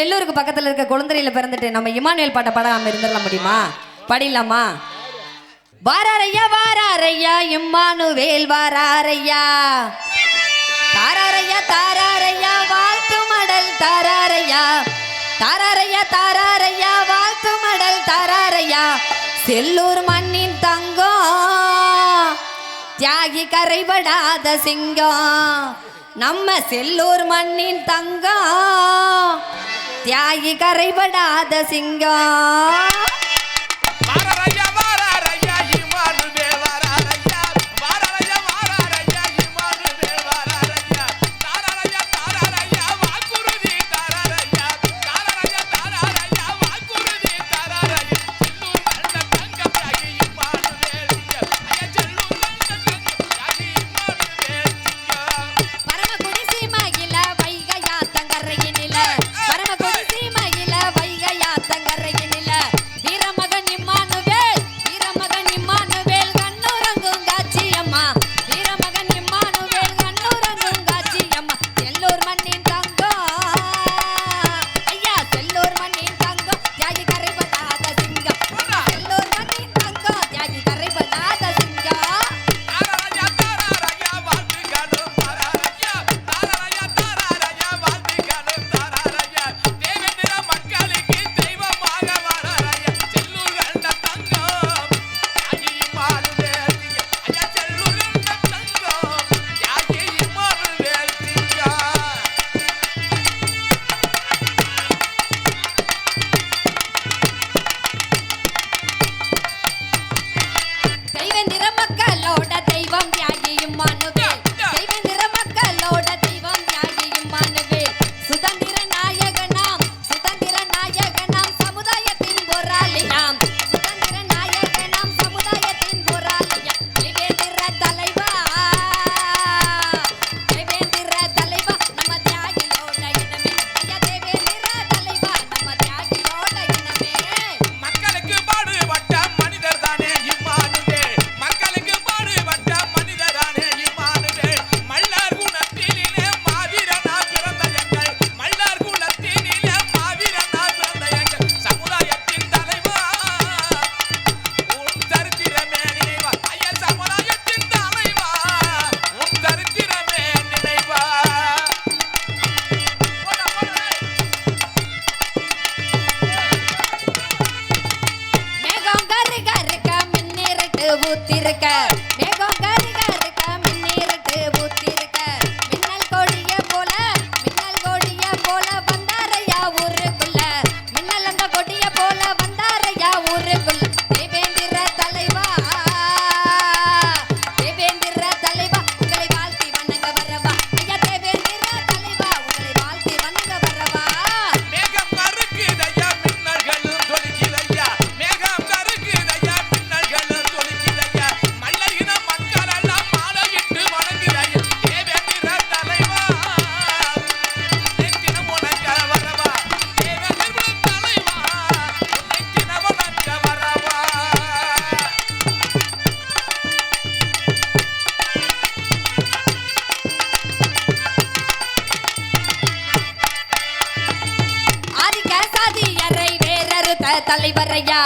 செல்லூருக்கு பக்கத்தில் இருக்க குழந்தையில பிறந்துட்டு நம்ம இமானுவேல் பாட்டை பாடாம இருந்துடலாம் முடியுமா? படிடலாமா? வாராரையா வாராரையா இம்மானுவேல் வாராரையா. தாராரையா தாராரையா வாழ்த்து மடல் தாராரையா. தாராரையா தாராரையா வாழ்த்து மடல் தாராரையா. செல்லூர் மண்ணின் தங்கம் தியாகி கரைபடாத சிங்கம். நம்ம செல்லூர் மண்ணின் தங்கம் தியாகி கரைபடாத சிங்கம். உத்திருக்க தலைவரையா?